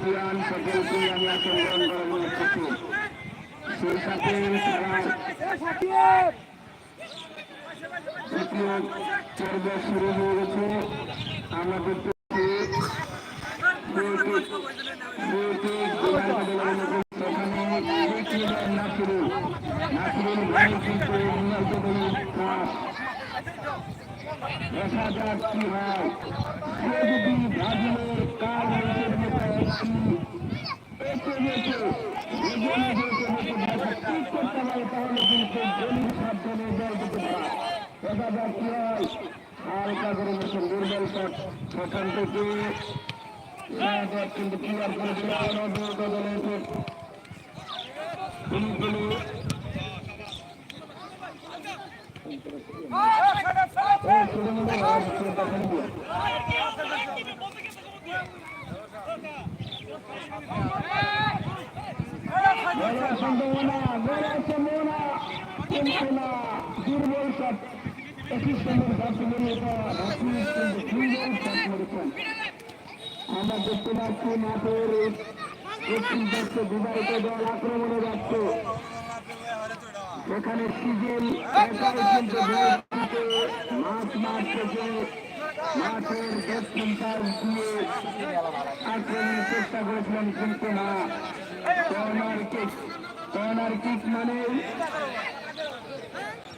পুরাণ সকলকে আমি আচরণ করার সেই সাথে তারা দ্বিতীয় পর্ব শুরু হয়ে গেছে আমরা দেখতেছি নাসিরুল ব্রাজিলের কাল ম্যাচের মতো ঠিক করতে পারে তাহলে কিন্তু গলির সাবধানে জল দিতে পারে দেখা যাক কি হয় হালকা করে মতন দুর্বল শট সেখান থেকে কিন্তু ক্লিয়ার করেছিল অনবরত দলের তিনি তিনি আমরা দেখতে পাচ্ছি মাঠের পক্ষে বিবাহিত দল আক্রমণে যাচ্ছে সেখানে সিজন একাই কিন্তু মাঠ মাঠ থেকে মাঠের দক্ষিণ পাশ দিয়ে আক্রমণের চেষ্টা করেছিলেন কিন্তু না কর্নার কিক কর্নার কিক মানে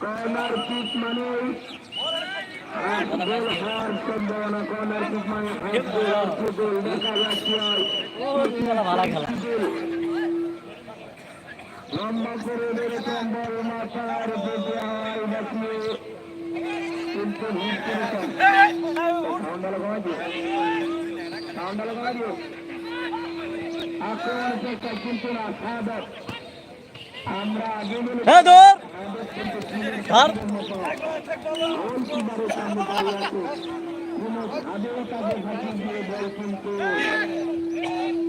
কর্নার কিক মানে হাত গোল হওয়ার সম্ভাবনা কর্নার কিক লম্বা করে বেড়েছেন বল মাথার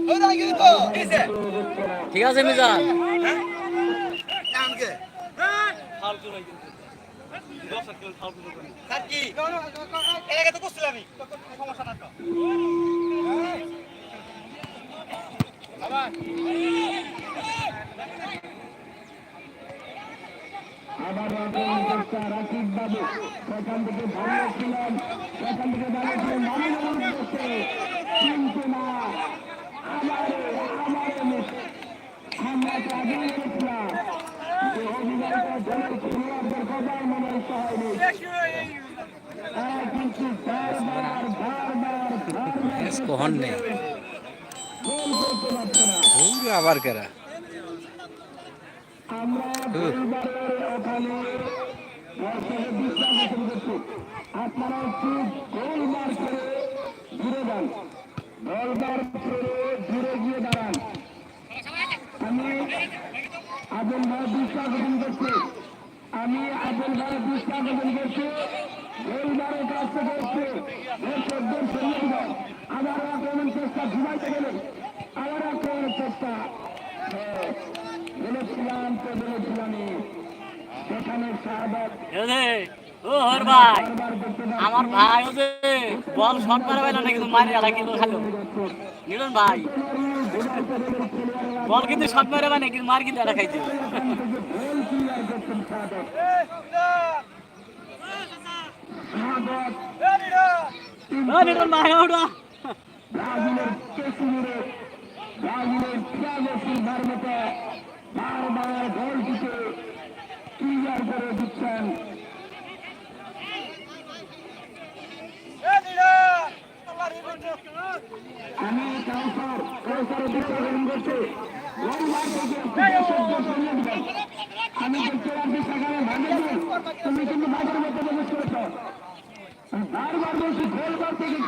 দেখিয়ে কিন্তু। হিট আক্রমণ না আমরা আগে মিজান আবার। রাকিব বাবু, সেখান থেকে ছিলেন সেখান থেকে ভালো না আমারে আমারে হতে হয়নি তারা কিন্তু বারবার বারবার বারবার নেই গোল করতে পারছে না আবার কেরা? আমরা পরিবারের ওখানে আপনারা একটু গোলবার করে ঘুরে যান গোলবার করে ঘুরে গিয়ে দাঁড়ান আমি ভাই বিশ্বাস করছি আমি আবুল ভাই বিশ্বাস পোষণ করছি। গোলবারের কাছ থেকে একটু দর্শকদের দিবেন আবার আক্রমণ চেষ্টা ঘুমাইতে গেলেন। আবার আক্রমণের চেষ্টা। বলেছিলাম তো বলেছিলামই সেখানে শাহাদাত ও হর ভাই। আমার ভাই ও যে বল শট মারা পাইল না কিন্তু মারি আলা কিন্তু খালো নিলন ভাই। বল কিন্তু শট মারা পাই না কিন্তু মার কিন্তু আলা খাইছে ব্রাজিলের কেসিমিরে ব্রাজিলের থিয়াগো সিলভার মতো বারবার গোলটিকে ক্লিয়ার করে দিচ্ছেন আমি কাউসার দিবেন আমি দেখতে পাচ্ছি সেখানে তুমি কিন্তু মাঝের মধ্যে প্রবেশ করেছ বারবার বলছি গোলবার থেকে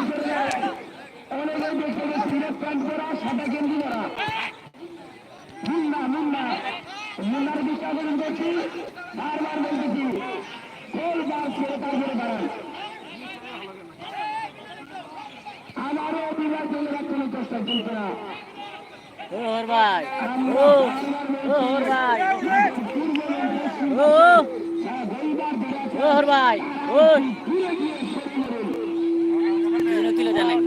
প্যান্ট পরা সাদা গেঞ্জি পরা মুন্না মুন্না মুন্নার বিচার করছি বারবার বলতেছি ছেড়ে তারপরে দাঁড়ান আমারও বিবাহ চলে যাচ্ছে চেষ্টা চলছে না ও ভাই। ও ও ভাই। ও। ও ভাই। ও। তিন কিলো জানেন।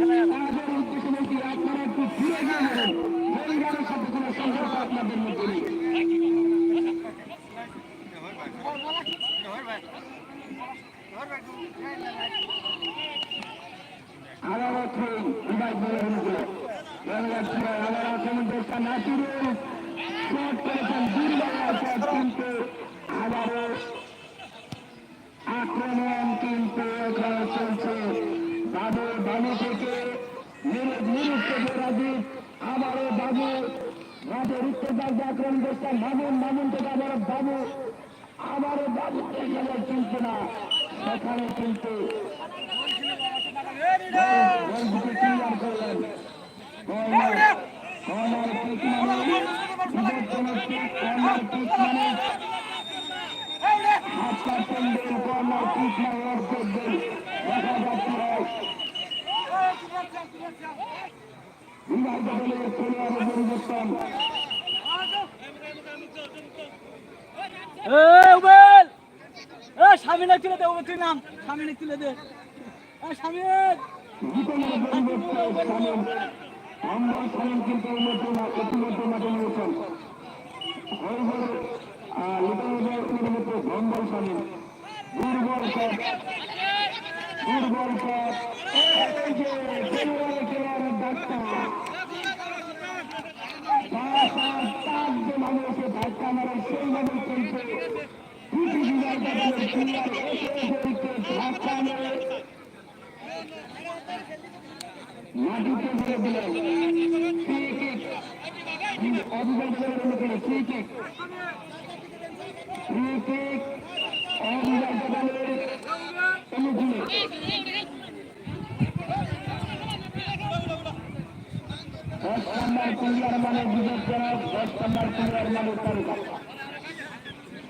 আবারও ট্রেন বিদায় করে হয়েছিল আবারও সমুদ্রটা নাসিরুল শট করেছেন দুর্বল শট কিন্তু আবারও আক্রমণ কিন্তু এখানে চলছে। বাবু বাবু থেকে থেকে আবারও বাবু, রাজের উত্তর বাগদা আক্রমণ করছেন মামুন মামুন থেকে আবারও বাবু আবারও বাবু এখানে চলছে না। সেখানে কিন্তু সামনে তুলে দে তুই নাম। সামনে তুলে দে। সামনে জীবনের পরিবর্তন সামিল আমরা কিন্তু নতুন ইতিমধ্যে মাঠে নিয়েছেন হরহর লিটনের পরিবর্তে ভম্বল সামিল দুর্বল শট দুর্বল শট এই যে খেলোয়াড়ে খেলোয়াড়ের ডাক্তার মানুষকে ধাক্কা মারে সেইভাবে এসে এসে ধাক্কা মেরে মাটিতে ফেলে দিলেন ফ্রি কিক অবিবাহিতের অনুকূলে ফ্রি কিক ফ্রি কিক অবিবাহিত দলের অনুকূলে দশ নম্বর প্লেয়ার মানে বিজয় করার দশ নম্বর প্লেয়ার মানে তালিকা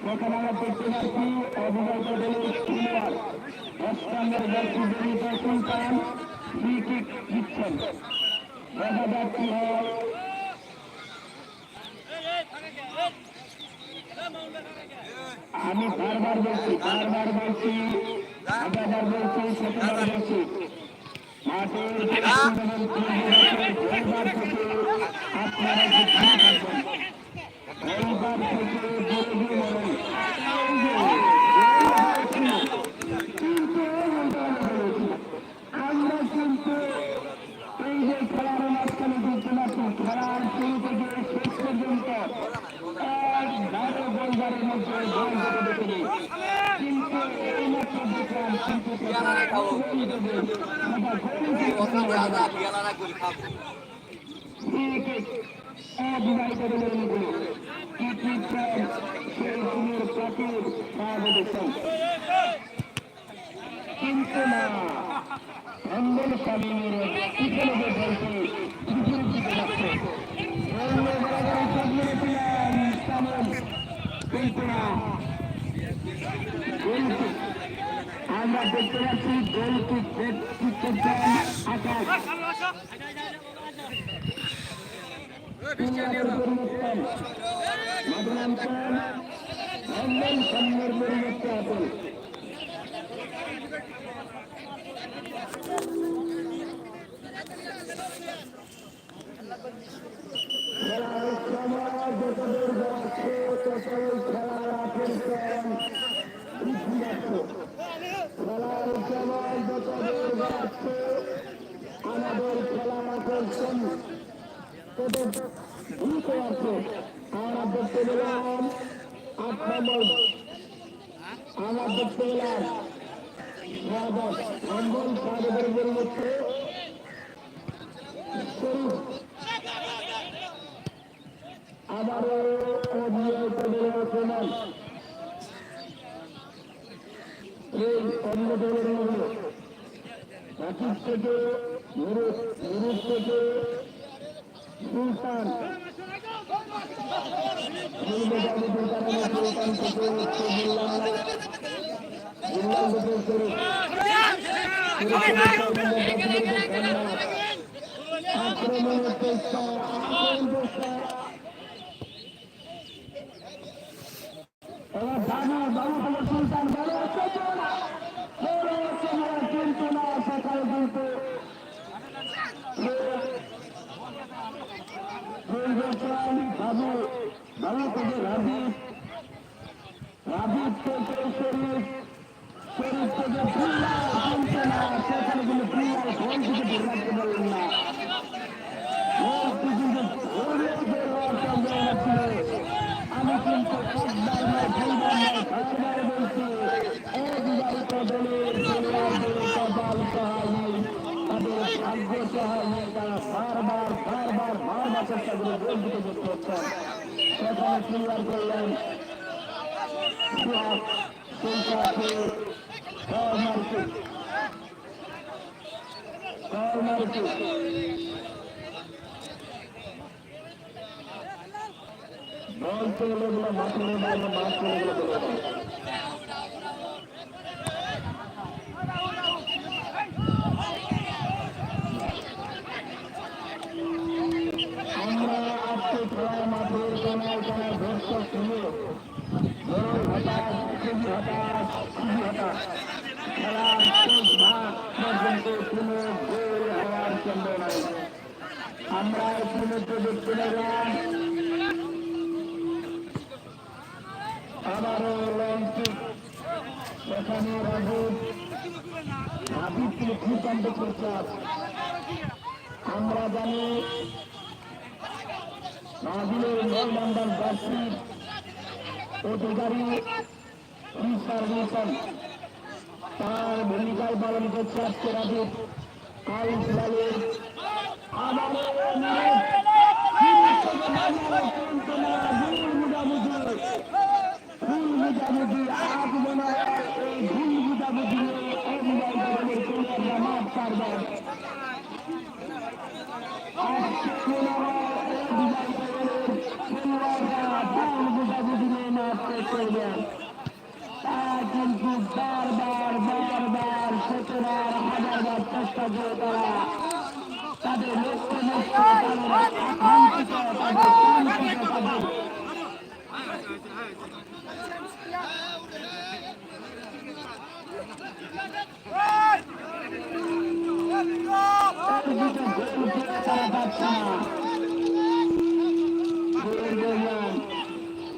সেখানে আমরা দেখতে পাচ্ছি অবিবাহিত দলের প্লেয়ার দশ নম্বর দলটি জড়িত সুলতান ফ্রি কিক দিচ্ছেন। দেখা যাক কি হয়। আমি বারবার বলছি বারবার বলছি হাজারবার বলছি শতবার বলছি। আপনারা কি খেলা থাকবেন গোলবার থেকে দূরে দূরে মরেন কিন্তু আমরা কিন্তু এই যে খেলার মাঝখানে যুক্ত আছি খেলার শুরু থেকে শেষ পর্যন্ত একবারে গোলবারের মধ্যে গোল করে দেখেনি কিন্তু এই মাত্র দেখলাম কিন্তু অবিবাহিত দলের মধ্যে কি সেই দিনের প্রাচীর পাওয়া দেখছেন কিন্তু না অঙ্গন স্বামীর পিছনে যে বলছে পিছনের দিকে যাচ্ছে কিন্তু না কিক। আমরা দেখতে পাচ্ছি গোল কিক কিক করছেন আকাশ। খেলার আমাদের দ্রুত আছে আমরা দেখতে পেলাম আট নম্বর আমরা দেখতে পেলাম স্বাগত অঙ্গন পরিবর্তে আবারও অভিযোগ এই অন্য দলের মধ্যে রাকিব থেকে করে আক্রমণের চেষ্টা আক্রমণ চেষ্টা এবার বাবু বাবু থেকে সুলতান ভালো আছে তো না বড় আছে না কিন্তু না সকাল কিন্তু বাবু বাবু থেকে রাজীব রাজীব থেকে শরীফ শরীফ থেকে প্রিয়া শুনছে না সেখানে কিন্তু প্রিয়া ফোন থেকে না আমি কিন্তু একবার নয় দুইবার নয় ছয়বার বলছি একবার দলের খেলোয়াড়দের কপাল সহায় নেই তাদের ভাগ্য সহায় নেই তারা বারবার বারবার বারবার চেষ্টা করে গোল দিতে করতে হচ্ছেন ক্লিয়ার করলেন বল মাঠের মাঠ করে গেলো চলে গেলো আমরা আজকে খেলার মাঠে কানায় কানায় দর্শক নিয়ে বড় হতাশ খুবই হতাশ খুবই হতাশ খেলার শেষ ভাগ পর্যন্ত কোনো গোল হওয়ার কেন্দ্র নাই আমরা ইতিমধ্যে দেখতে পেলাম আবারও লঞ্চিক সেখানে রাজীব হাবিবকে ভূতান্ত করছে আমরা জানি মাহবিলের নয় নম্বর জার্সির অধিকারী সার্ভিসন তার ভূমিকায় পালন করছে আজকে রাজীব কাউন্সিলারের আবারও কিন্তু না কিন্তু বারবার বারবার সতেবার হাজারবার চেষ্টা করে তারা তাদের লক্ষ্য লক্ষ্য তারা পাচ্ছে না গোল করলেন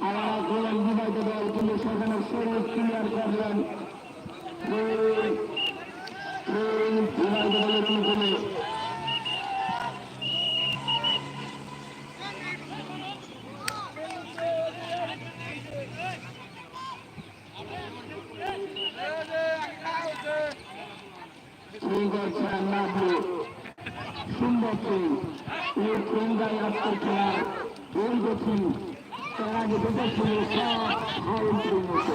আবার গোল বিবাহিত দল কিন্তু সেখানে শরীর ক্লিয়ার করলেন অনুকূলে সিং করছেন নাবলু সুন্দর সিং এই সিংটাই আজকের খেলার দীর্ঘ সিং তার আগে দুটো ছিল সব হাউল সিং হতো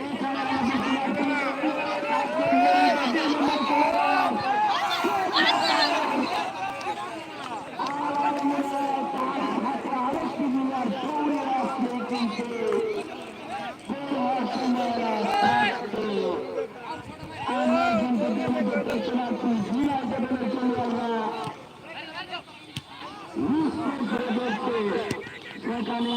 এই খেলার মধ্যে খেলার আজকের মেয়েরা দুই নম্বর খেলোয়াড়। আর মনে হয় তার হাতে আরেকটি মিলার দৌড়ে আসলে কিন্তু গোল হওয়ার সময়রা থাকতো আমরা কিন্তু দেখে দেখতে পাচ্ছি জিরা দেবের খেলোয়াড়রা নিশ্চয় করে দেখছে সেখানে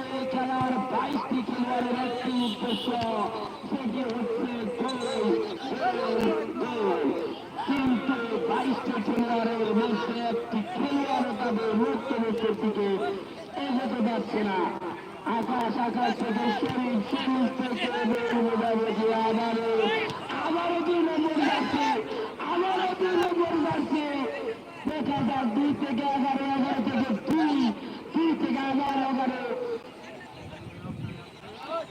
কিন্তু বাইশটি খেলোয়াড়ের মধ্যে একটি খেলোয়াড়ও তাদের লক্ষ্যের দিকে এগোতে না আকাশ আকাশ থেকে শরীর শরীর থেকে আবারও আবারও দুই নম্বর যাচ্ছে আবারও দুই নম্বর যাচ্ছে দেখা যাক দুই থেকে এগারো এগারো থেকে দুই দুই থেকে এগারো বাড়ির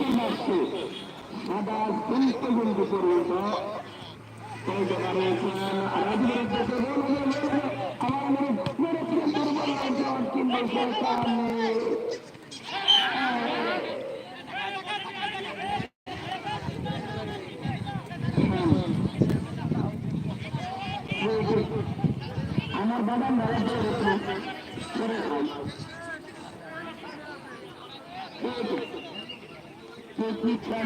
পার্শ্বে সাদা সুস্থ বিন্দু পর্যন্ত আমার বাবা মারা করে খাই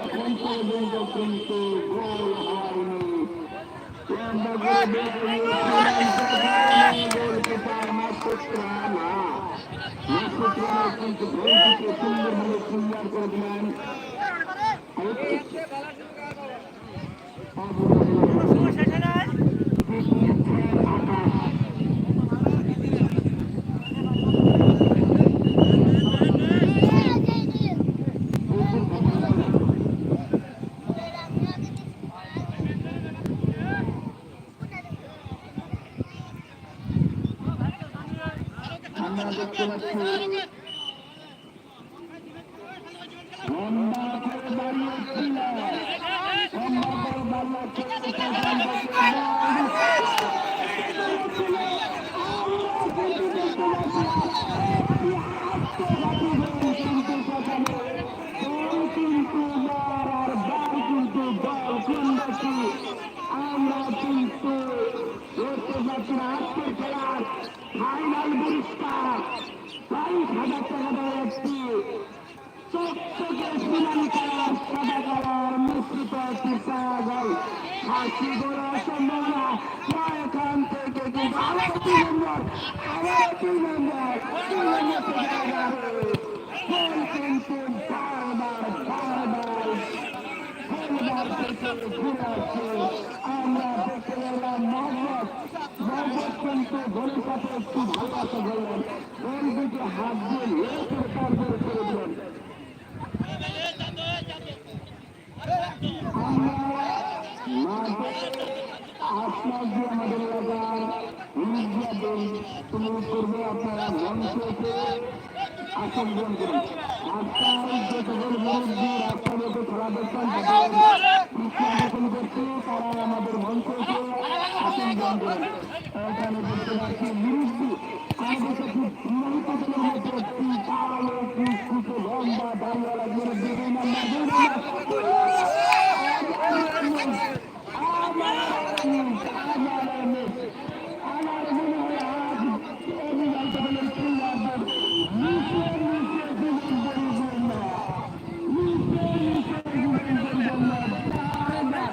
এখন পর্যন্ত কিন্তু গোল সুন্দরভাবে আকাশ আমরা দেখতে পাচ্ছি লম্বা করে দাঁড়িয়েছিল লম্বা করে দাঁড়িয়ে কিন্তু বার আর বার কিন্তু দল কোনবাসী আমরা কিন্তু না আজকের খেলার ফাইনাল পুরস্কার বাইশ হাজার টাকা দেওয়া একটি চকচকে সুনাম কালার সাদা কালার মিশ্রিত একটি পাওয়া যায় হাসি করা এখান থেকে কিন্তু আমরা মোহাম্মদ মোহাম্মদ কিন্তু গোলের সাথে একটু ভালোবাসা করলেন গোল দুটি হাত দিয়ে লেসের কার করে করে দিলেন আপনার যে আমাদের এলাকার মিডিয়াদের তুমি করবে আপনারা মঞ্চে আসন গ্রহণ করুন রাস্তায় যে সকল মুরব্বী মধ্যে খেলা দেখছেন করছে তারা আমাদের দুই নম্বর আমার মনে হয় আজ অভিযান দলের প্লেয়ারদের নিচে নিচে জীবন পরিপূর্ণ নিচে নিচে জীবন পরিপূর্ণ বারবার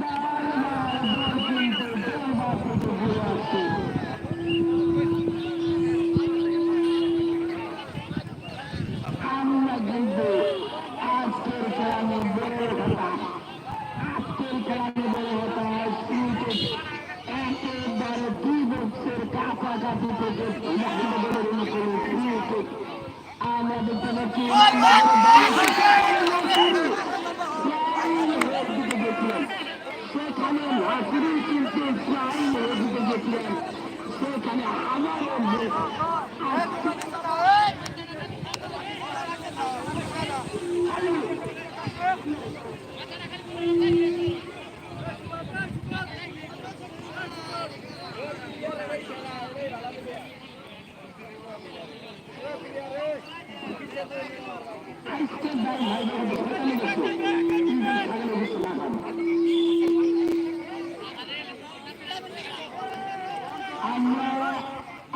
বারবার বল কিন্তু গোলবার থেকে ঘুরে আসছে আমরা কিন্তু আজকের খেলাতে বড় হতে হয় ক্রিকেট একেবারে দুই বছর কাছাকাছি থেকে ক্রিকেট আমরা দেখতে পাচ্ছি সেখানে নাসিরুল কিন্তু ফ্লাইং দিতে গেছিলেন সেখানে আমারও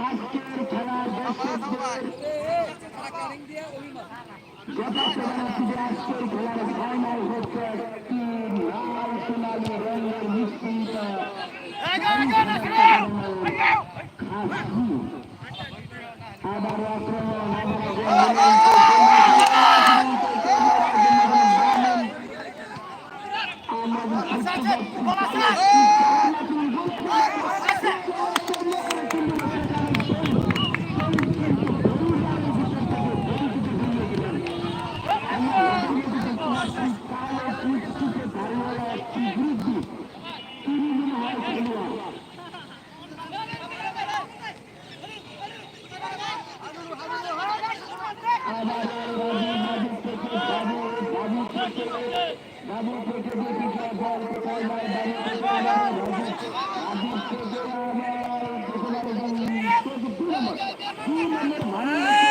আজকের খেলার ফাইনাল হচ্ছে একটি লাল সোনালী রঙের মিশ্রিত Thank you.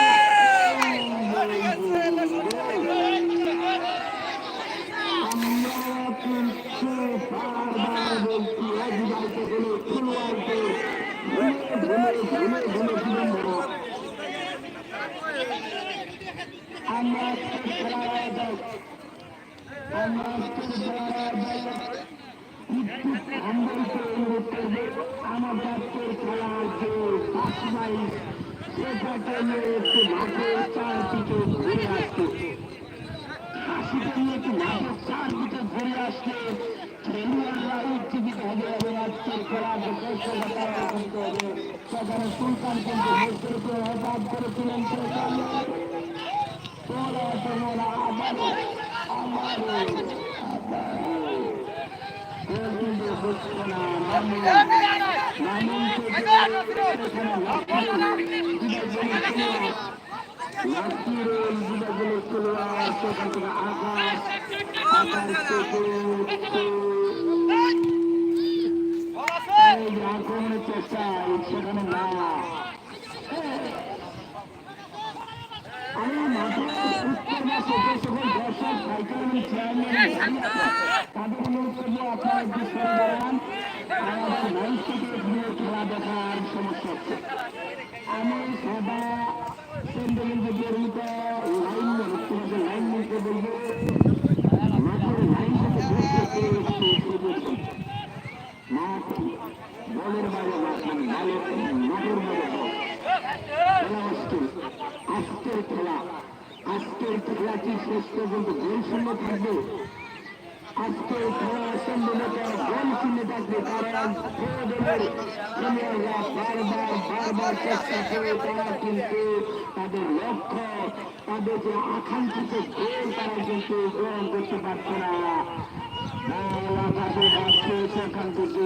আমার জাতীয় খেলার যে পাঁচমাই সেটাকে নিয়ে একটু মাঠের চারদিকে ঘুরে আসতে হাসিকে নিয়ে একটু মাঠের চারদিকে ঘুরে আসতে খেলোয়াড়রা উজ্জীবিত পড়াশোনা আক্রমণের চেষ্টা সেখানে না আমি মাঠে উত্তর মাসে যে সকল দর্শক সাইকেল এবং চেয়ারম্যান তাদের অনুরোধ আপনারা একটু সরে দাঁড়ান আমাদের লাইফ থেকে দিয়ে খেলা দেখার সমস্যা হচ্ছে আমি সাদা প্যান্ডেলের যে পরিণত লাইনম্যান তোমাদের লাইনম্যানকে বলব মাঠের লাইন থেকে বসে একটু বসুন মাঠ বলের বাইরে আজকের খেলা শেষ পর্যন্ত গোল থাকবে। খেলা সম্ভবত গোল শূন্য থাকবে কারণ দলের খেলোয়াড়রা বারবার বারবার চেষ্টা করে তারা কিন্তু তাদের লক্ষ্য তাদের যে আকাঙ্ক্ষিত গোল তারা কিন্তু গ্রহণ করতে পারছে না সেখান থেকে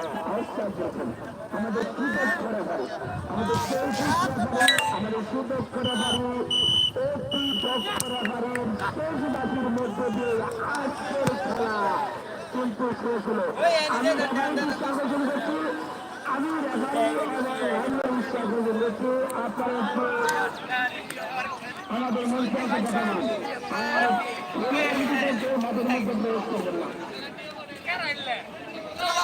আউটসাইড করেছেন আমাদের সুযোগ করে পারে আমাদের আমাদের সুযোগ করে পারে অতি দক্ষরা পারেন শেষবাসীর মধ্যে দিয়ে আজকের খেলা কিন্তু শেষ হলো আমি রেফারিকে স্বাগতম করছি আমি প্রবেশ করবেন না